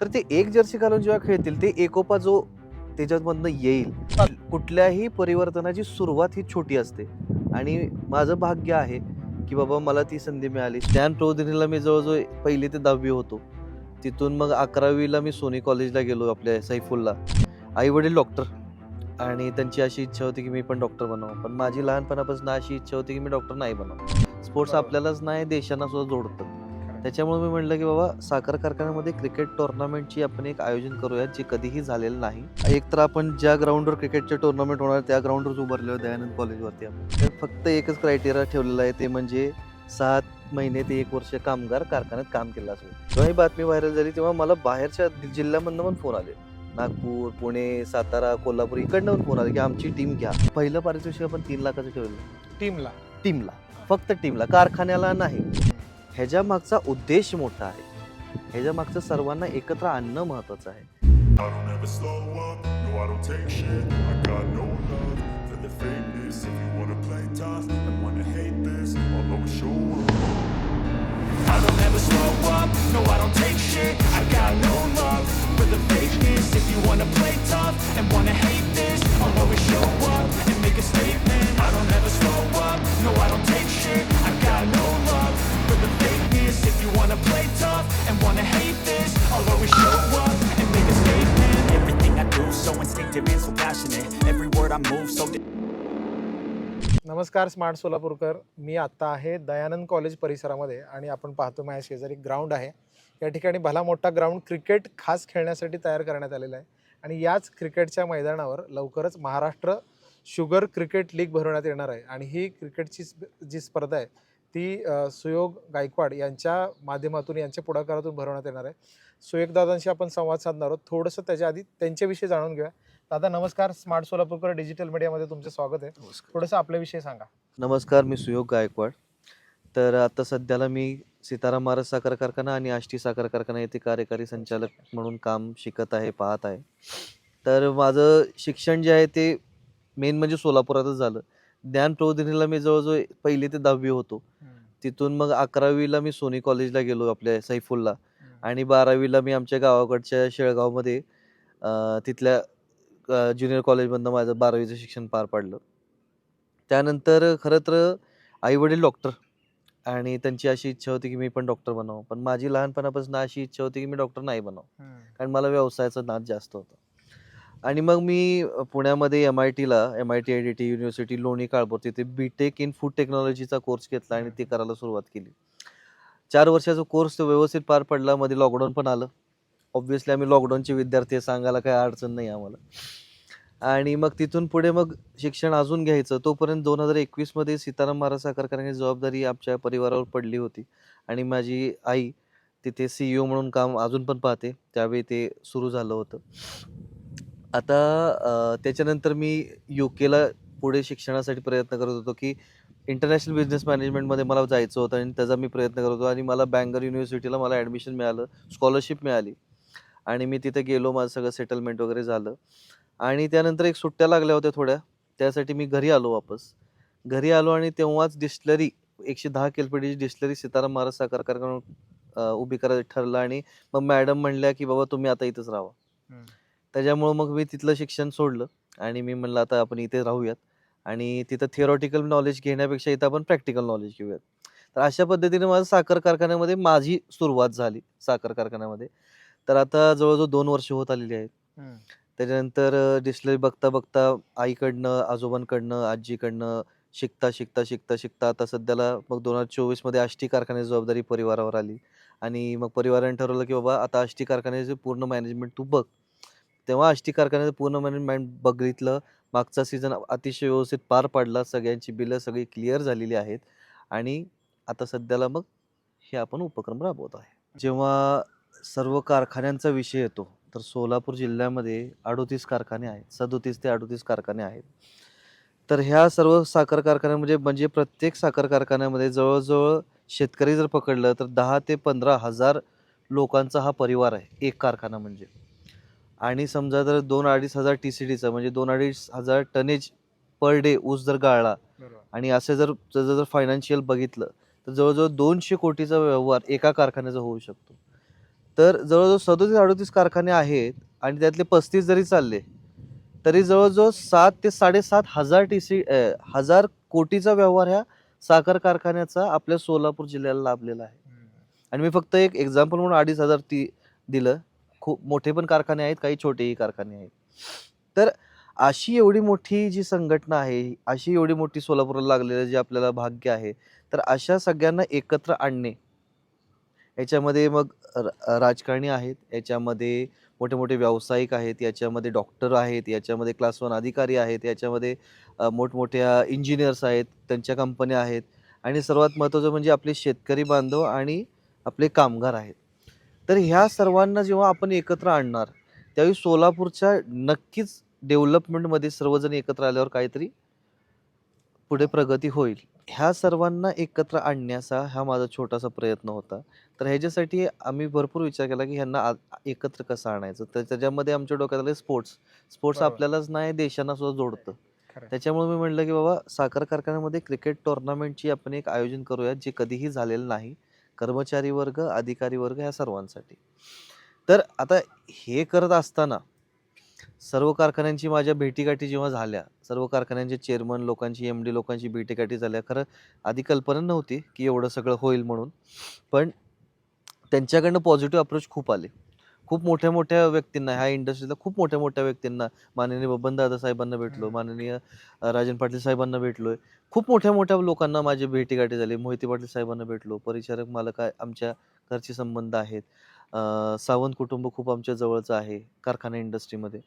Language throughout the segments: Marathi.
तर ते एक जर्सी घालून जेव्हा खेळतील ते एकोपा जो त्याच्यामधनं येईल कुठल्याही परिवर्तनाची सुरुवात ही छोटी असते. आणि माझं भाग्य आहे की बाबा मला ती संधी मिळाली. स्टॅन प्रबोधिनीला मी जवळजवळ पहिली ते दहावी होतो. तिथून मग अकरावीला मी सोनी कॉलेजला गेलो आपल्या सैफुलला. आई वडील डॉक्टर आणि त्यांची अशी इच्छा होती की मी पण डॉक्टर बनावं पण माझी लहानपणापासून अशी इच्छा होती की मी डॉक्टर नाही बनावं स्पोर्ट्स. आपल्यालाच नाही देशांना सुद्धा जोडतं. त्याच्यामुळे मी म्हटलं की बाबा साखर कारखान्यामध्ये क्रिकेट टुर्नामेंटची आपण एक आयोजन करूया जे कधीही झालेलं नाही. एक तर आपण ज्या ग्राउंडवर क्रिकेटचे टुर्नामेंट होणार त्या ग्राउंडवर उभारले होते दयानंद कॉलेजवरती आपण. तर फक्त एकच क्रायटेरिया ठेवलेला आहे ते म्हणजे सात महिने ते एक वर्ष कामगार कारखान्यात काम केलं असेल. जेव्हा ही बातमी व्हायरल झाली तेव्हा मला बाहेरच्या जिल्ह्यामधनं पण फोन आले. नागपूर पुणे सातारा कोल्हापूर इकडनं पण फोन आले की आमची टीम घ्या. पहिलं पारितोषिक आपण तीन लाखाचं ठेवलं टीमला. टीमला. फक्त टीमला. कारखान्याला नाही. ह्याच्यामागचा उद्देश मोठा आहे ह्याच्यामागचं सर्वांना एकत्र आणणं महत्वाचं आहे slow up, no I don't take shit I got no love for the fakeness If you wanna play नमस्कार स्मार्ट सोलापूरकर. मी आत्ता आहे दयानंद कॉलेज परिसरामध्ये आणि आपण पाहतो माझ्या शेजारी ग्राउंड आहे. या ठिकाणी भला मोठा ग्राउंड क्रिकेट खास खेळण्यासाठी तयार करण्यात आलेला आहे. आणि याच क्रिकेटच्या मैदानावर लवकरच महाराष्ट्र शुगर क्रिकेट लीग भरवण्यात येणार आहे. आणि ही क्रिकेटची स्प- जी स्पर्धा आहे ती सुयोग गायकवाड यांच्या माध्यमातून यांच्या पुढाकारातून भरवण्यात येणार आहे. सुयोगदादांशी आपण संवाद साधणार आहोत. थोडंसं त्याच्या आधी त्यांच्याविषयी जाणून घेऊया. दादा नमस्कार. स्मार्ट सोलापूरकर डिजिटल मीडियामध्ये तुमचं स्वागत आहे. थोडंसं आपल्याविषयी सांगा. नमस्कार मी सुयोग गायकवाड. तर आता सध्याला मी सीताराम महाराज साखर कारखाना आणि आष्टी साखर कारखाना येथे कार्यकारी संचालक म्हणून काम शिकत आहे पाहत आहे. तर माझं शिक्षण जे आहे ते मेन म्हणजे सोलापुरातच झालं. ज्ञान प्रबोधिनीला मी जवळजवळ पहिली ते दहावी होतो. तिथून मग अकरावीला मी सोनी कॉलेजला गेलो आपल्या सैफुलला. आणि बारावीला मी आमच्या गावाकडच्या शेळगावमध्ये तिथल्या ज्युनियर कॉलेजमधनं माझं बारावीचं शिक्षण पार पाडलं. त्यानंतर खरं तर आई वडील डॉक्टर आणि त्यांची अशी इच्छा होती की मी पण डॉक्टर बनावं. पण माझी लहानपणापासून अशी इच्छा होती की मी डॉक्टर नाही बनावं. कारण मला व्यवसायाचा नाद जास्त होता. आणि मग मी पुण्यामध्ये एम आय टीला M I T I D T university Loni Kalbhor तिथे बी टेक इन फूड टेक्नॉलॉजीचा कोर्स घेतला आणि ते करायला सुरुवात केली. चार वर्षाचा कोर्स व्यवस्थित पार पडला. मध्ये लॉकडाऊन पण आलं. ऑब्व्हियसली आम्ही लॉकडाऊनचे विद्यार्थी आहे, सांगायला काही अडचण नाही आम्हाला. आणि मग तिथून पुढे मग शिक्षण अजून घ्यायचं. तोपर्यंत दोन हजार एकवीसमध्ये सीताराम महाराज साखर कारखान्याची जबाबदारी आमच्या परिवारावर पडली होती. आणि माझी आई तिथे सी म्हणून काम अजून पण पाहते. त्यावेळी ते सुरू झालं होतं. आता त्याच्यानंतर मी यू केला पुढे शिक्षणासाठी प्रयत्न करत होतो की इंटरनॅशनल बिझनेस मॅनेजमेंटमध्ये मला जायचं होतं आणि त्याचा मी प्रयत्न करत होतो. आणि मला बँगर युनिव्हर्सिटीला मला ॲडमिशन मिळालं स्कॉलरशिप मिळाली. आणि मी तिथे गेलो माझं सगळं सेटलमेंट वगैरे झालं. आणि त्यानंतर एक सुट्ट्या लागल्या होत्या थोड्या. त्यासाठी मी घरी आलो वापस. घरी आलो आणि तेव्हाच डिस्टलरी एकशे दहा केलपीडीची डिस्टलरी सीताराम महाराज साखर कारखाना उभी करायचं ठरलं आणि मग मॅडम म्हणल्या की बाबा तुम्ही आता इथंच राहा. त्याच्यामुळं मग मी तिथलं शिक्षण सोडलं आणि मी म्हणलं आता आपण इथे राहूयात. आणि तिथं थिअरॉटिकल नॉलेज घेण्यापेक्षा इथं आपण प्रॅक्टिकल नॉलेज घेऊयात. तर अशा पद्धतीने माझं साखर कारखान्यामध्ये माझी सुरुवात झाली साखर कारखान्यामध्ये. तर आता जवळजवळ दोन वर्ष होत आलेली आहेत. त्याच्यानंतर डिस्प्ले बघता बघता आईकडनं आजोबांकडनं आजीकडनं शिकता शिकता शिकता शिकता आता सध्याला मग दोन हजार चोवीसमध्ये आष्टी कारखान्याची जबाबदारी परिवारावर आली. आणि मग परिवाराने ठरवलं की बाबा आता आष्टी कारखान्याचे पूर्ण मॅनेजमेंट तू बघ. तेव्हा आष्टी कारखान्याचं पूर्ण मॅनेजमेंट बघितलं. मागचा सीझन अतिशय व्यवस्थित पार पडला. सगळ्यांची बिलं सगळी क्लिअर झालेली आहेत. आणि आता सध्याला मग हे आपण उपक्रम राबवत आहे. जेव्हा सर्व कारखान्यांचा विषय येतो. तर सोलापूर जिल्ह्यामध्ये अडोतीस कारखाने आहेत. सदोतीस ते अडोतीस कारखाने आहेत. तर ह्या सर्व साखर कारखान्यामध्ये म्हणजे प्रत्येक साखर कारखान्यामध्ये जवळजवळ शेतकरी जर पकडलं तर दहा ते पंधरा हजार लोकांचा हा परिवार आहे एक कारखाना म्हणजे. आणि समजा जर दोन अडीच हजार टी सी डीचा म्हणजे दोन अडीच हजार टनेज पर डे ऊस जर गाळला आणि असे जर जर जर फायनान्शियल बघितलं तर जवळजवळ दोनशे कोटीचा व्यवहार एका कारखान्याचा होऊ शकतो. तर जवळजवळ सदोतीस अडोतीस कारखाने आहेत आणि त्यातले पस्तीस जरी चालले तरी जवळजवळ सात ते साडेसात हजार टी सी हजार कोटीचा व्यवहार ह्या साखर कारखान्याचा आपल्या सोलापूर जिल्ह्याला लाभलेला आहे. आणि मी फक्त एक एक्झाम्पल म्हणून अडीच हजार ती दिलं. खूप मोठे पण कारखाने आहेत काही छोटेही कारखाने आहेत. तर अशी एवढी मोठी जी संघटना आहे अशी एवढी मोठी सोलापूरला लागलेलं जे आपल्याला भाग्य आहे तर अशा सगळ्यांना एकत्र आणणे याच्यामध्ये मग र- राजकारणी आहेत याच्यामध्ये मोठे मोठे व्यावसायिक आहेत याच्यामध्ये डॉक्टर आहेत याच्यामध्ये क्लास वन अधिकारी आहेत याच्यामध्ये अ, मोठमोठ्या इंजिनियर्स आहेत त्यांच्या कंपन्या आहेत आणि सर्वात महत्त्वाचं म्हणजे आपले शेतकरी बांधव आणि आपले कामगार आहेत. तर ह्या सर्वांना जेव्हा आपण एकत्र आणणार त्यावेळी सोलापूरच्या नक्कीच डेव्हलपमेंटमध्ये सर्वजण एकत्र आल्यावर काहीतरी पुढे प्रगती होईल. ह्या सर्वांना एकत्र आणण्याचा हा माझा छोटासा प्रयत्न होता. तर ह्याच्यासाठी आम्ही भरपूर विचार केला की ह्यांना आ- एकत्र कसं आणायचं? तर त्याच्यामध्ये आमच्या डोक्यात आले स्पोर्ट्स. स्पोर्ट्स बरोबर. आपल्यालाच नाही देशांना सुद्धा जोडतं. खरं. त्याच्यामुळे मी म्हटलं की बाबा साखर कारखान्यामध्ये क्रिकेट टुर्नामेंटची आपण एक आयोजन करूया जे कधीही झालेलं नाही. कर्मचारी वर्ग अधिकारी वर्ग ह्या सर्वांसाठी. तर आता हे करत असताना सर्व कारखान्यांची माझ्या भेटीगाठी जेव्हा झाल्या सर्व कारखान्यांचे चेअरमन लोकांची एम डी लोकांची भेटीगाठी झाल्या. खरं आधी कल्पना नव्हती की एवढं सगळं होईल म्हणून. पण त्यांच्याकडनं पॉझिटिव्ह अप्रोच खूप आले. खूप मोठ्या मोठ्या व्यक्तींना ह्या इंडस्ट्रीला खूप मोठ्या मोठ्या व्यक्तींना माननीय बबन दादा साहेबांना भेटलो. माननीय राजन पाटील साहेबांना भेटलोय. खूप मोठ्या मोठ्या लोकांना माझी भेटीगाठी झाली. मोहिते पाटील साहेबांना भेटलो. परिचारक मालक आहे आमच्या घरचे संबंध आहेत. अ, सावंत कुटुंब खूप आमच्या जवळचं आहे कारखाना इंडस्ट्रीमध्ये.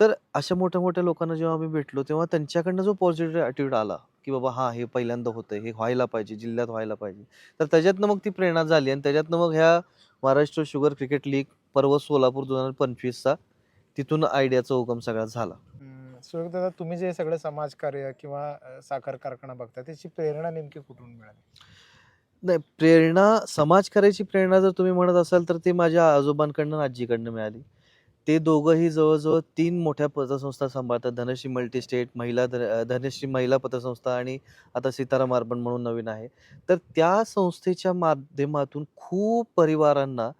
तर अशा मोठ्या मोठ्या लोकांना जेव्हा आम्ही भेटलो तेव्हा त्यांच्याकडनं जो पॉझिटिव्ह ॲटिट्यूड आला की बाबा हां हे पहिल्यांदा होतंय हे व्हायला पाहिजे जिल्ह्यात व्हायला पाहिजे. तर त्याच्यातनं मग ती प्रेरणा झाली आणि त्याच्यातनं मग ह्या महाराष्ट्र शुगर क्रिकेट लीग पर्व सोलापूर दोन हजार पंचवीसचा तिथून आयडियाचा उगम सगळा झाला. हम्म, दादा तुम्ही जे सगळं समाजकार्य किंवा अ, साखर कारखाना बघता त्याची प्रेरणा नेमकी कुठून मिळाली? नाही प्रेरणा समाज करायची प्रेरणा जर तुम्ही म्हणत असाल तर ती माझ्या आजोबांकडनं आणि आजीकडनं मिळाली. ते दोघंही जवळजवळ तीन मोठ्या पतसंस्था सांभाळतात. धनश्री मल्टी स्टेट महिला धन- धनश्री महिला पतसंस्था आणि आता सीताराम अर्पण म्हणून नवीन आहे. तर त्या संस्थेच्या माध्यमातून खूप परिवारांना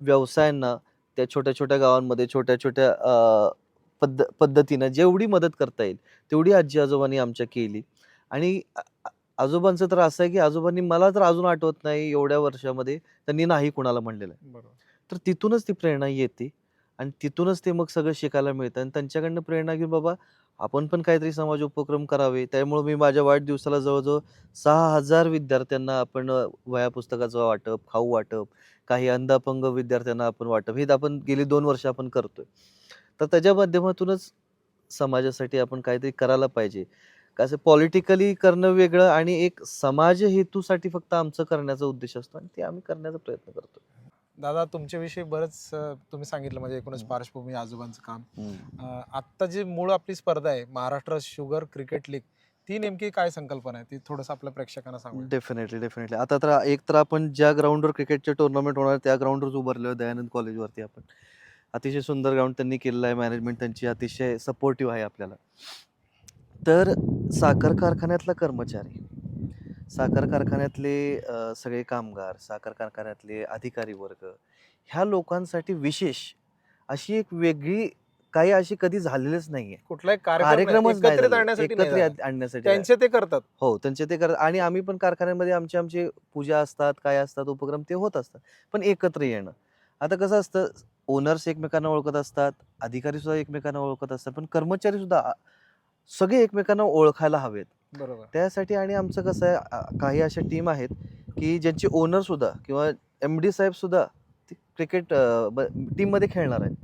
व्यवसायांना त्या छोट्या छोट्या गावांमध्ये छोट्या छोट्या पद्ध पद्धतीनं जेवढी मदत करता येईल तेवढी आजी आजोबांनी आमच्या केली. आणि आजोबांचं तर असं आहे की आजोबांनी मला तर अजून आठवत नाही एवढ्या वर्षामध्ये त्यांनी नाही कुणाला म्हणलेलं आहे. बरोबर. तर तिथूनच ती प्रेरणा येते आणि तिथूनच ते मग सगळं शिकायला मिळतं आणि त्यांच्याकडनं प्रेरणा घेऊन बाबा आपण पण काहीतरी समाज उपक्रम करावे. त्यामुळे मी माझ्या वाढदिवसाला जवळजवळ सहा हजार विद्यार्थ्यांना आपण अ, वह्या पुस्तकाचं वाटप खाऊ वाटप काही अंधापंग विद्यार्थ्यांना आपण वाटप हे आपण गेली दोन वर्ष आपण करतोय. तर त्याच्या माध्यमातूनच समाजासाठी आपण काहीतरी करायला पाहिजे. कसं पॉलिटिकली करणं वेगळं आणि एक समाज हेतूसाठी फक्त आमचं करण्याचा उद्देश असतो आणि ते आम्ही करण्याचा प्रयत्न करतो दादा तुमच्याविषयी बरंच तुम्ही सांगितलं म्हणजे एकूणच. पार्श्वभूमी आजोबांचं काम. आत्ता जी मूळ आपली स्पर्धा आहे महाराष्ट्र शुगर क्रिकेट लीग ती नेमकी काय संकल्पना आहे? ती थोडंसं आपल्या प्रेक्षकांना सांगू डेफिनेटली डेफिनेटली आता तर एक तर आपण ज्या ग्राउंडवर क्रिकेटचे टुर्नामेंट होणार त्या ग्राउंडवरच उभारलो दयानंद कॉलेजवरती आपण. अतिशय सुंदर ग्राउंड त्यांनी केलेलं आहे मॅनेजमेंट त्यांची अतिशय सपोर्टिव्ह आहे आपल्याला. तर साखर कारखान्यातला कर्मचारी साखर कारखान्यातले अ, सगळे कामगार साखर कारखान्यातले अधिकारी वर्ग ह्या लोकांसाठी विशेष अशी एक वेगळी काही अशी कधी झालेलीच नाहीये कुठलाही कार्यक्रम नाही, कार्यक्रमच नाही एकत्रित झाले. आणण्यासाठी नाही झाला. आणण्यासाठी. त्यांचे ते करतात हो त्यांचे ते करत आणि आम्ही पण कारखान्यामध्ये आमचे आमचे पूजा असतात काय असतात उपक्रम ते होत असतात पण एकत्र येणं आता कसं असतं ओनर्स एकमेकांना ओळखत असतात अधिकारी सुद्धा एकमेकांना ओळखत असतात पण कर्मचारी सुद्धा सगळे एकमेकांना ओळखायला हवेत. बरोबर. त्यासाठी आणि आमचं कसं आहे काही अशा टीम आहेत की ज्यांचे ओनर सुद्धा किंवा एम डी साहेब सुद्धा क्रिकेट टीममध्ये खेळणार आहेत.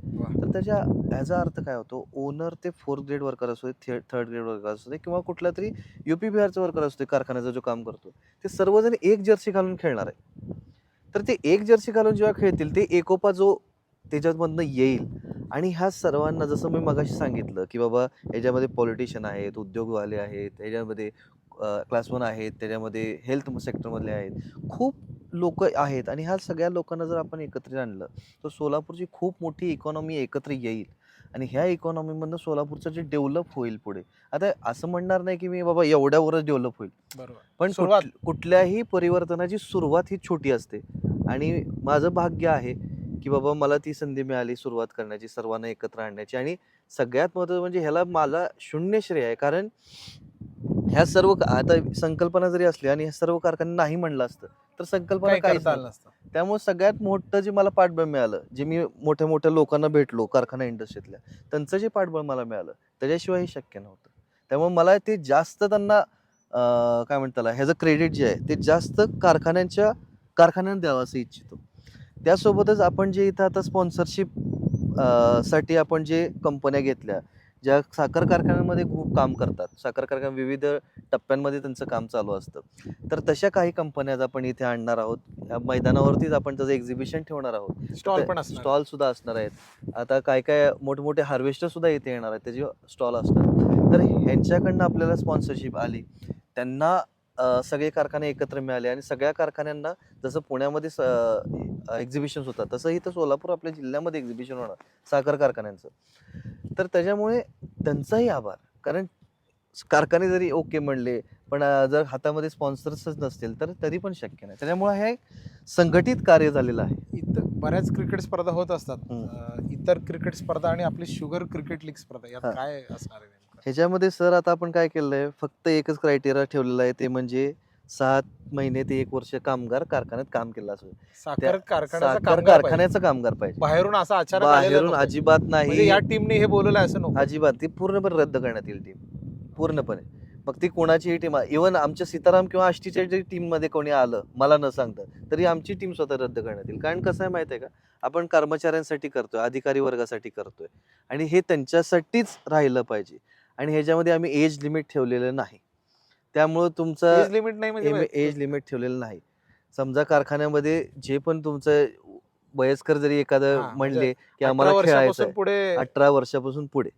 तर त्याच्या ह्याचा अर्थ काय होतो? ओनर ते फोर्थ ग्रेड वर्कर असू दे थर्ड ग्रेड वर्कर असू दे किंवा कुठला तरी युपी बिहारचा वर्कर असू दे कारखान्याचा जो काम करतो ते सर्वजण एक जर्सी घालून खेळणार आहे तर ते एक जर्सी घालून जेव्हा खेळतील ते एकोपा जो त्याच्यामधनं येईल. आणि ह्या सर्वांना जसं मी मगाशी सांगितलं की बाबा याच्यामध्ये पॉलिटिशियन आहेत उद्योगवाले आहेत त्याच्यामध्ये क्लास वन आहेत त्याच्यामध्ये हेल्थ सेक्टरमधले आहेत. खूप लोक आहेत आणि ह्या सगळ्या लोकांना जर आपण एकत्रित आणलं तर सोलापूरची खूप मोठी इकॉनॉमी एकत्र येईल. आणि ह्या इकॉनॉमीमधनं सोलापूरचं जे डेव्हलप होईल पुढे आता असं म्हणणार नाही की मी बाबा एवढ्यावरच डेव्हलप होईल. बरोबर. पण कुठल्याही परिवर्तनाची सुरुवात ही छोटी असते. आणि माझं भाग्य आहे की बाबा मला ती संधी मिळाली सुरुवात करण्याची सर्वांना एकत्र आणण्याची आणि सगळ्यात महत्त्वाचं म्हणजे ह्याला मला शून्य श्रेय आहे. कारण ह्या सर्व आता संकल्पना जरी असली आणि ह्या सर्व कारखाने नाही म्हणलं असतं तर संकल्पना नव्हतं. नसतं. त्यामुळे सगळ्यात मोठं जे मला पाठबळ मिळालं जे मी मोठ्या मोठ्या लोकांना भेटलो कारखाना इंडस्ट्रीतल्या त्यांचं जे पाठबळ मला मिळालं त्याच्याशिवाय हे शक्य नव्हतं. त्यामुळे मला ते जास्त त्यांना काय म्हणतात त्याला ह्याचं क्रेडिट जे आहे ते जास्त कारखान्यांच्या कारखान्यांना द्यावं असं इच्छितो. त्यासोबतच आपण जे इथं आता स्पॉन्सरशिपसाठी आपण जे कंपन्या घेतल्या ज्या साखर कारखान्यांमध्ये खूप काम करतात. साखर कारखाना विविध टप्प्यांमध्ये त्यांचं काम चालू असतं. तर तशा काही कंपन्या आपण इथे आणणार आहोत. या मैदानावरतीच आपण त्याचं एक्झिबिशन ठेवणार आहोत. स्टॉल पण असणार. स्टॉल सुद्धा असणार आहेत. आता काय काय मोठमोठे हार्वेस्टर सुद्धा इथे येणार आहेत. त्याचे स्टॉल असतात तर ह्यांच्याकडनं आपल्याला स्पॉन्सरशिप आली. त्यांना अं, सगळे कारखाने एकत्र मिळाले आणि सगळ्या कारखान्यांना जसं पुण्यामध्ये एक्झिबिशन होतात तसं इथं सोलापूर आपल्या जिल्ह्यामध्ये एक्झिबिशन होणार साखर कारखान्यांचं. तर त्याच्यामुळे त्यांचाही आभार. कारण कारखाने जरी ओके म्हणले पण अं, जर हातामध्ये स्पॉन्सर्सच नसतील तर तरी पण शक्य नाही. त्याच्यामुळे हे संघटित कार्य झालेलं आहे. इथं बऱ्याच क्रिकेट स्पर्धा होत असतात. हम्म. अं, इतर क्रिकेट स्पर्धा आणि आपली शुगर क्रिकेट लीग स्पर्धा यात हा. काय असणार आहे? ह्याच्यामध्ये सर आता आपण काय केलं आहे फक्त एकच क्रायटेरिया ठेवलेला आहे ते म्हणजे सात महिने ते एक वर्ष कामगार कारखान्यात काम केलं असं. साखर कारखान्याचा साखर कामगार पाहिजे. कारखान्याचा कामगार पाहिजे. बाहेरून असा आलेला बाहेरून. अजिबात म्हणजे नाही या टीमने हे बोलवलं असं नको. अजिबात. ती पूर्णपणे रद्द करण्यात येईल टीम पूर्णपणे. मग ती कोणाचीही टीम इव्हन आमच्या सीताराम किंवा आष्टीच्या जरी टीममध्ये कोणी आलं मला न सांगता तरी आमची टीम स्वतः रद्द करण्यात येईल. कारण कसं आहे माहिती आहे का? आपण कर्मचाऱ्यांसाठी करतोय अधिकारी वर्गासाठी करतोय. आणि हे त्यांच्यासाठीच राहिलं पाहिजे. आणि ह्याच्यामध्ये आम्ही एज लिमिट ठेवलेलं नाही. त्यामुळं तुमचं एज लिमिट नाही म्हणजे एज लिमिट ठेवलेलं नाही. समजा कारखान्यामध्ये जे पण तुमचं वयस्कर जरी एखादं म्हणजे म्हणले की 18 आम्हाला खेळायचं पुढे अठरा वर्षापासून पुढे.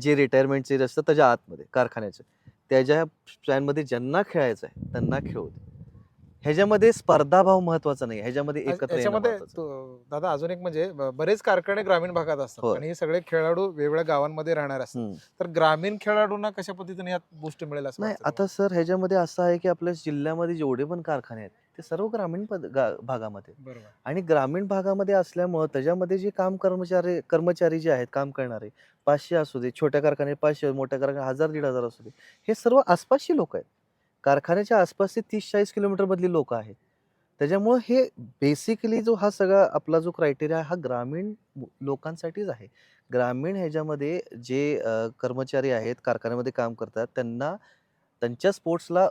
जे रिटायरमेंटचे असतात त्याच्या आतमध्ये कारखान्याचे. त्याच्या प्लॅनमध्ये ज्यांना खेळायचं आहे त्यांना खेळू दे. ह्याच्यामध्ये स्पर्धाभाव महत्त्वाचा नाही ह्याच्यामध्ये एकत्र येणं याच्यामध्ये महत्वाचं. तो- दादा अजून एक म्हणजे ब- बरेच कारखाने ग्रामीण भागात असतात होय. आणि हे सगळे खेळाडू वेगवेगळ्या गावांमध्ये राहणार असतात हम्म. तर ग्रामीण खेळाडूंना कशा पद्धतीने यात बूस्ट मिळेल असं नाही वाटतं आता सर ह्याच्यामध्ये असं आहे की आपल्या जिल्ह्यामध्ये जेवढे पण कारखाने आहेत ते सर्व ग्रामीण पद- गा- भागामध्ये आहेत. तुम्हाला? बरोबर आणि ग्रामीण भागामध्ये असल्यामुळं त्याच्यामध्ये जे काम कर्मचारी कर्मचारी जे आहेत काम करणारे पाचशे असू दे छोट्या कारखाने पाचशे मोठ्या कारखाने हजार दीड हजार असू दे हे सर्व आसपासची लोक आहेत कारखान्याच्या आसपासचे तीस चाळीस किलोमीटर मधली लोक आहेत. त्याच्यामुळं हे बेसिकली जो हा सगळा आपला जो क्रायटेरिया हा ग्रामीण लोकांसाठीच आहे. ग्रामीण ह्याच्यामध्ये जे कर्मचारी आहेत कारखान्यामध्ये काम करतात त्यांना त्यांच्या स्पोर्ट्सला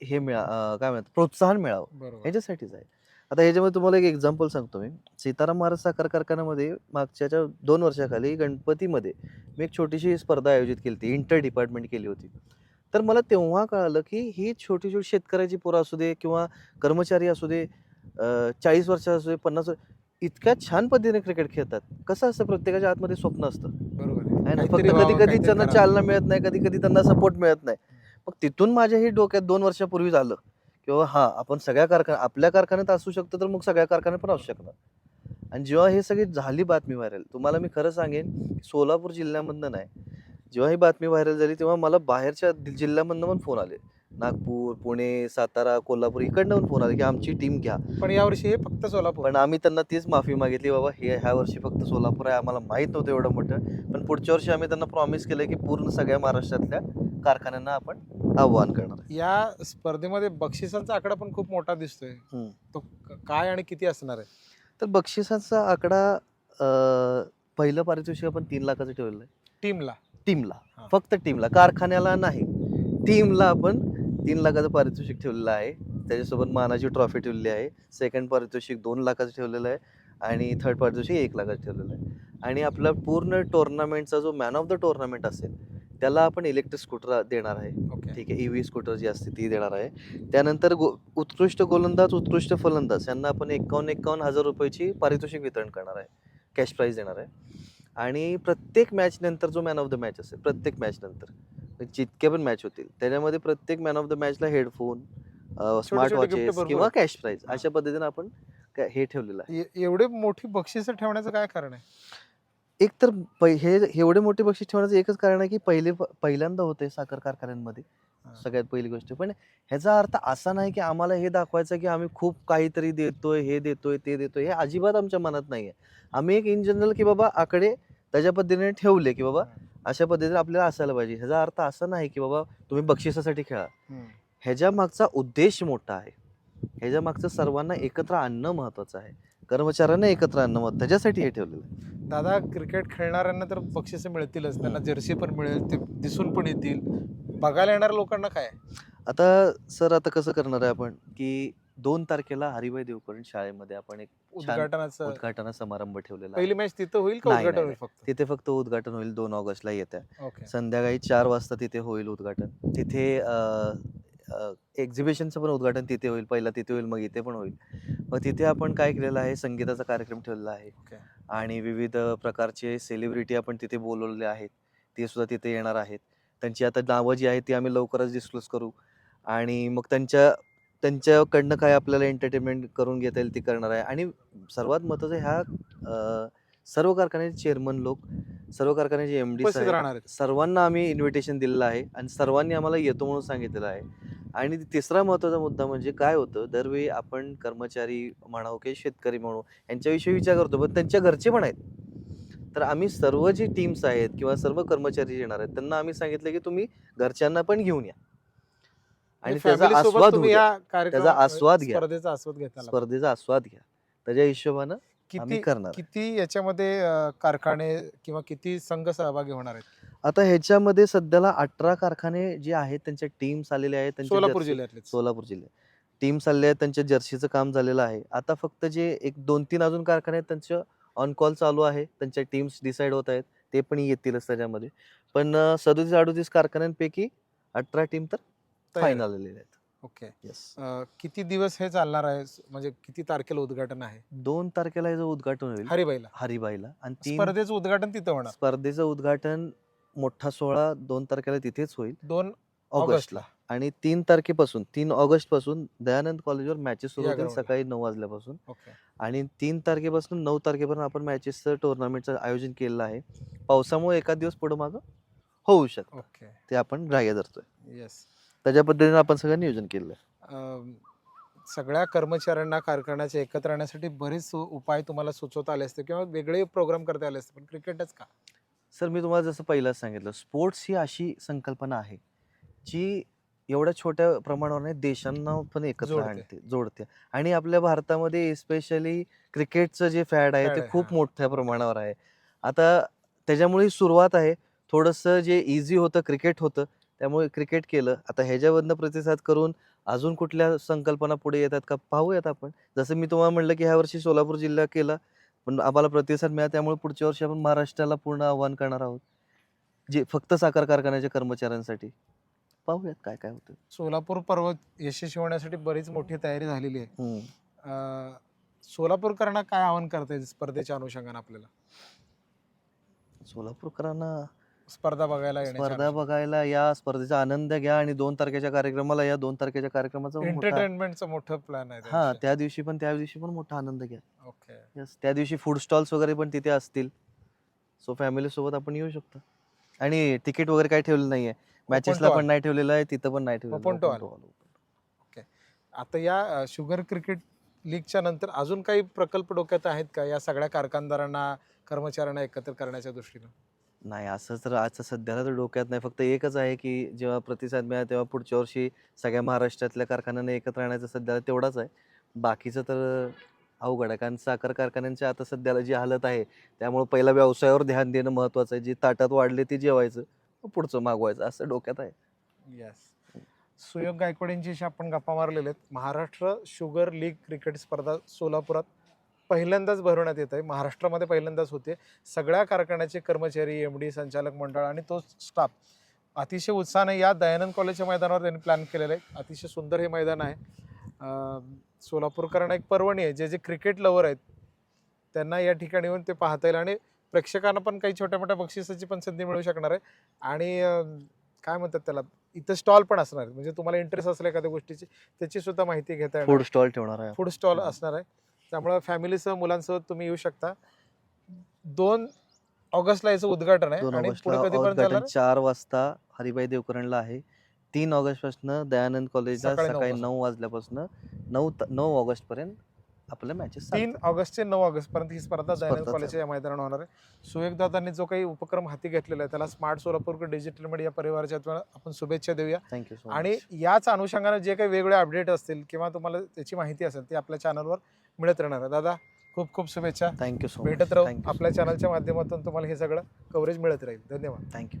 हे मिळा काय म्हणतात प्रोत्साहन मिळावं. ह्याच्यासाठीच आहे. आता ह्याच्यामध्ये तुम्हाला एक एक्झाम्पल सांगतो मी. सीताराम महाराज साखर कारखान्यामध्ये मागच्याच्या दोन वर्षाखाली गणपतीमध्ये मी एक छोटीशी स्पर्धा आयोजित केली होती. इंटर डिपार्टमेंट केली होती. तर मला तेव्हा कळालं की ही छोटी छोटी शेतकऱ्याची पोरं असू दे किंवा कर्मचारी असू दे चाळीस वर्ष असू दे पन्नास वर्ष इतक्या छान पद्धतीने क्रिकेट खेळतात कसं असतं प्रत्येकाच्या आतमध्ये स्वप्न असतं बरोबर आहे. आहे ना? काहीतरी फक्त कधी कधी त्यांना. चालना मिळत नाही कधी कधी त्यांना सपोर्ट मिळत नाही मग तिथून माझ्याही डोक्यात दोन वर्षापूर्वी झालं किंवा हा आपण सगळ्या कारखाना आपल्या कारखान्यात असू शकतो तर मग सगळ्या कारखान्यात पण असू शकणार आणि जेव्हा हे सगळी झाली बातमी व्हायरल तुम्हाला मी खरं सांगेन सोलापूर जिल्ह्यामधनं नाही जेव्हा ही बातमी व्हायरल झाली तेव्हा मला बाहेरच्या दि- जिल्ह्यामधनं पण फोन आले. नागपूर पुणे सातारा कोल्हापूर इकडनं पण फोन आले की आमची टीम घ्या. पण यावर्षी हे फक्त सोलापूर. पण आम्ही त्यांना तीच माफी मागितली बाबा हे ह्या वर्षी फक्त सोलापूर आहे आम्हाला माहीत नव्हतं एवढं मोठं. पण पुढच्या वर्षी आम्ही त्यांना प्रॉमिस केलं की पूर्ण सगळ्या महाराष्ट्रातल्या कारखान्यांना आपण आव्हान करणार आहे. या स्पर्धेमध्ये बक्षिसांचा आकडा पण खूप मोठा दिसतोय. हम्म. तो क- काय आणि किती असणार आहे? तर बक्षिसाचा आकडा अं, पहिलं पारितोषिक आपण तीन लाखाचं ठेवलेलं आहे. टीमला. टीमला. फक्त टीमला कारखान्याला नाही. टीमला आपण तीन लाखाचं पारितोषिक ठेवलेलं आहे. त्याच्यासोबत मानाची ट्रॉफी ठेवलेली आहे. सेकंड पारितोषिक दोन लाखाचं ठेवलेलं आहे आणि थर्ड पारितोषिक एक लाखाचं ठेवलेलं आहे. आणि आपला पूर्ण टुर्नामेंटचा जो मॅन ऑफ द टुर्नामेंट असेल त्याला आपण इलेक्ट्रिक स्कूटर देणार आहे. ठीक आहे ईव्ही स्कूटर जी असते ती देणार आहे. त्यानंतर गो उत्कृष्ट गोलंदाज उत्कृष्ट फलंदाज यांना आपण एकावन्न एकावन्न हजार रुपयाची पारितोषिक वितरण करणार आहे. कॅश प्राईज देणार आहे. आणि प्रत्येक मॅच नंतर जो मॅन ऑफ द मॅच असेल प्रत्येक मॅच नंतर जितक्या पण मॅच होतील त्याच्यामध्ये प्रत्येक मॅन ऑफ द मॅचला हेडफोन स्मार्ट वॉचेस किंवा. Cash prize. अशा पद्धतीने आपण हे ठेवलेलं आहे एवढे मोठी बक्षिसं ठेवण्याचं काय कारण आहे एक तर हे एवढे मोठे बक्षीस ठेवण्याचं एकच कारण आहे की पहिले पहिल्यांदा होते साखर कारखान्यांमध्ये. सगळ्यात पहिली गोष्ट. पण ह्याचा अर्थ असा नाही की आम्हाला हे दाखवायचं की आम्ही खूप काहीतरी देतोय हे देतोय ते देतोय हे अजिबात आमच्या मनात नाहीये. आम्ही एक इन जनरल की बाबा आकडे त्याच्या पद्धतीने ठेवले की बाबा अशा पद्धतीने आपल्याला असायला पाहिजे. ह्याचा अर्थ असा नाही की बाबा तुम्ही बक्षिसासाठी खेळा. ह्याच्या मागचा उद्देश मोठा आहे. ह्याच्या मागचं सर्वांना एकत्र आणणं महत्वाचं आहे. कर्मचाऱ्यांना एकत्र आणणं महत्त्व त्याच्यासाठी हे ठेवलेलं आहे. दादा क्रिकेट खेळणाऱ्यांना तर बक्षिसं मिळतीलच. त्यांना जर्सी पण मिळेल ते दिसून पण येतील. बघायला येणाऱ्या लोकांना काय? आता सर आता कसं करणार आहे आपण की दोन तारखेला हरिभाई देवकरण शाळेमध्ये आपण एक छान उद्घाटनाचं उद्घाटन समारंभ ठेवलेला पहिली मॅच तिथं होईल का नाही, उद्घाटन नाही, होईल फक्त? तिथे फक्त उद्घाटन होईल दोन ऑगस्टला येत्या. ओके. संध्याकाळी चार वाजता तिथे होईल उद्घाटन. तिथे एक्झिबिशनचं पण उद्घाटन तिथे होईल पहिला तिथे होईल मग इथे पण होईल. मग तिथे आपण काय केलेलं आहे संगीताचा कार्यक्रम ठेवलेला आहे. आणि विविध प्रकारचे सेलिब्रिटी आपण तिथे बोलवलेले आहेत. ते सुद्धा तिथे येणार आहेत. त्यांची आता नावं जी आहेत ती आम्ही लवकरच डिस्क्लोज करू. आणि मग त्यांच्या त्यांच्याकडनं काय आपल्याला एंटरटेनमेंट करून घेता येईल ती करणार आहे. आणि सर्वात महत्त्वाचं ह्या सर्व कारखान्याचे चेअरमन लोक सर्व कारखान्याचे एम डी उपस्थित राहणार आहेत. सर्वांना आम्ही इन्व्हिटेशन दिलेलं आहे आणि सर्वांनी आम्हाला येतो म्हणून सांगितलेलं आहे. आणि तिसरा महत्त्वाचा मुद्दा म्हणजे काय होतं दरवेळी आपण कर्मचारी म्हणावं की शेतकरी म्हणू यांच्याविषयी विचार करतो पण त्यांच्या घरचे पण आहेत. तर आम्ही सर्व जे टीम्स आहेत किंवा सर्व कर्मचारी येणार आहेत त्यांना आम्ही सांगितलं की तुम्ही घरच्यांना पण घेऊन या. आणि त्याचा फॅमिली सोबत आस्वाद त्याचा आस्वाद घ्या. स्पर्धेचा आस्वाद घेताना स्पर्धेचा आस्वाद घ्या. त्याच्या हिशोबानं किती करणार. किती याच्यामध्ये कारखाने किंवा किती संघ सहभागी होणार आहेत? आता ह्याच्यामध्ये सध्याला अठरा कारखाने जे आहेत त्यांच्या टीम्स आलेले आहेत त्यांचे सोलापूर जिल्ह्यातले सोलापूर जिल्ह्यात. टीम्स आलेले आहेत त्यांच्या जर्सीचं काम झालेलं आहे. आता फक्त जे एक दोन तीन अजून कारखाने आहेत त्यांचं ऑन कॉल चालू आहे. त्यांच्या टीम्स डिसाईड होत आहेत. ते पण येतीलच त्याच्यामध्ये. पण सदोतीस अडोतीस कारखान्यांपैकी अठरा टीम तर. फायनल आलेले आहेत. ओके येस अं, किती दिवस हे चालणार आहे? म्हणजे किती तारखेला उद्घाटन आहे? दोन तारखेला याचं उद्घाटन होईल. हरिबाईला. हरिबाईला. आणि तीन स्पर्धेचं उद्घाटन तिथं होणार. स्पर्धेचं उद्घाटन मोठा सोहळा दोन तारखेला तिथेच होईल. दोन ऑगस्टला. आणि तीन तारखेपासून तीन ऑगस्टपासून दयानंद कॉलेजवर मॅचेस सुरू या होतील ground ला. सकाळी नऊ वाजल्यापासून. ओके आणि तीन तारखेपासून नऊ तारखेपर्यंत आपण मॅचेसचं टुर्नामेंटचं आयोजन केलेलं आहे. पावसामुळे एका दिवस पुढं मागं होऊ शकतं. ओके ते आपण ग्राह्य धरतोय. येस त्याच्या पद्धतीने आपण सगळं नियोजन केलं आहे. अम, सगळ्या कर्मचाऱ्यांना कारखान्याचे एकत्र आणण्यासाठी बरेच सु- उपाय तुम्हाला सुचवता आले असते किंवा वेगळे प्रोग्राम करता आले असते पण क्रिकेटच का? सर मी तुम्हाला जसं पहिलाच सांगितलं स्पोर्ट्स ही अशी संकल्पना आहे जी एवढ्या छोट्या प्रमाणावर नाही देशांना पण एकत्र जोडते. आणते जोडते. आणि आपल्या भारतामध्ये स्पेशली क्रिकेटचं जे फॅड आहे ते खूप. मोठ्या प्रमाणावर आहे. आता त्याच्यामुळे सुरुवात आहे थोडंसं जे इझी होतं क्रिकेट होतं त्यामुळे क्रिकेट केलं. आता ह्याच्यामधनं प्रतिसाद करून अजून कुठल्या संकल्पना पुढे येतात का पाहूयात आपण. जसं मी तुम्हाला म्हणलं की ह्या वर्षी सोलापूर जिल्हा केला पण आम्हाला प्रतिसाद मिळाला त्यामुळे पुढच्या वर्षी आपण महाराष्ट्राला पूर्ण आव्हान करणार आहोत. जे फक्त साखर कारखान्याच्या कर्मचाऱ्यांसाठी. पाहूयात काय काय होतं. सोलापूर पर्व यशस्वी होण्यासाठी बरीच मोठी तयारी झालेली आहे. हम्म. अं, सोलापूरकरांना काय आवाहन करता येईल स्पर्धेच्या अनुषंगाने आपल्याला? सोलापूरकरांना स्पर्धा बघायला स्पर्धा बघायला या स्पर्धेचा आनंद घ्या आणि दोन तारखेच्या कार्यक्रमाला या. दोन तारखेच्या कार्यक्रमाचा मोठा एंटरटेनमेंटचं मोठं प्लॅन आहे हा त्या दिवशी पण त्या दिवशी पण मोठा आनंद घ्या. ओके Yes, त्या दिवशी फूड स्टॉल्स वगैरे पण तिथे असतील. सो फॅमिली सोबत आपण येऊ शकतो. आणि तिकीट वगैरे काही ठेवलं नाहीये. मॅचेसला पण. नाही ठेवलेलं आहे तिथं पण नाही ठेवलेलं all. आता या शुगर क्रिकेट लीगच्या नंतर अजून काही प्रकल्प डोक्यात आहेत का? या सगळ्या कारखानदारांना कर्मचाऱ्यांना एकत्र करण्याच्या दृष्टीनं? नाही असं तर आजचं सध्याला तर डोक्यात नाही. फक्त एकच आहे की जेव्हा प्रतिसाद मिळाला तेव्हा पुढच्या वर्षी सगळ्या महाराष्ट्रातल्या कारखान्यांना एकत्र आणायचं सध्याला तेवढाच आहे. बाकीचं तर अवघड आहे. कारण साखर कारखान्यांची आता सध्याला जी हालत आहे त्यामुळे पहिला व्यवसायावर ध्यान देणं महत्त्वाचं आहे. जी ताटात वाढले ते जेवायचं. पुढचं मागवायचं असं डोक्यात आहे. येस सुयोग गायकवाड यांच्याशी आपण गप्पा मारलेले आहेत. महाराष्ट्र शुगर लीग क्रिकेट स्पर्धा सोलापुरात पहिल्यांदाच भरवण्यात येत आहे. महाराष्ट्रामध्ये पहिल्यांदाच होते. सगळ्या कारखान्याचे कर्मचारी एम डी संचालक मंडळ आणि तो स्टाफ अतिशय उत्साहाने या दयानंद कॉलेजच्या मैदानावर त्यांनी प्लॅन केलेलं आहे. अतिशय सुंदर हे मैदान आहे. सोलापूरकरांना एक पर्वणी आहे. जे जे क्रिकेट लवर आहेत त्यांना या ठिकाणी येऊन ते पाहता येईल आणि प्रेक्षकांना पण काही छोट्या मोठ्या बक्षिसाची पण संधी मिळू शकणार आहे. आणि काय म्हणतात त्याला इथं स्टॉल पण असणार आहे. म्हणजे तुम्हाला इंटरेस्ट असेल एखाद्या गोष्टीची त्याची सुद्धा माहिती घेता येणार. फूड स्टॉल ठेवणार आहे. Food stall. असणार आहे. त्यामुळे फॅमिलीसह मुलांसोबत तुम्ही येऊ शकता. दोन ऑगस्टला याचं उद्घाटन आहे आणि पुढे कधीपर्यंत चार वाजता हरिभाई देवकरणला आहे. तीन ऑगस्टपासून दयानंद कॉलेजला सकाळी नऊ वाजल्यापासून नऊ नऊ ऑगस्टपर्यंत आपल्या मॅचेस तीन ऑगस्ट ते नऊ ऑगस्ट पर्यंत ही स्पर्धा दयानंद स्पर्धा कॉलेजच्या या मैदानावर होणार आहे. सुयोगदादांनी जो काही उपक्रम हाती घेतलेला आहे त्याला स्मार्ट सोलापूर डिजिटल मीडिया परिवाराच्या आपण शुभेच्छा देऊया. थँक्यू सो आणि याच अनुषंगाने जे काही वेगवेगळे अपडेट असतील किंवा तुम्हाला त्याची माहिती असेल ती आपल्या चॅनलवर मिळत राहणार आहे. दादा खूप खूप शुभेच्छा. थँक्यू सो भेटत राहू. आपल्या चॅनलच्या माध्यमातून तुम्हाला हे सगळं कव्हरेज मिळत राहील. धन्यवाद. Thank you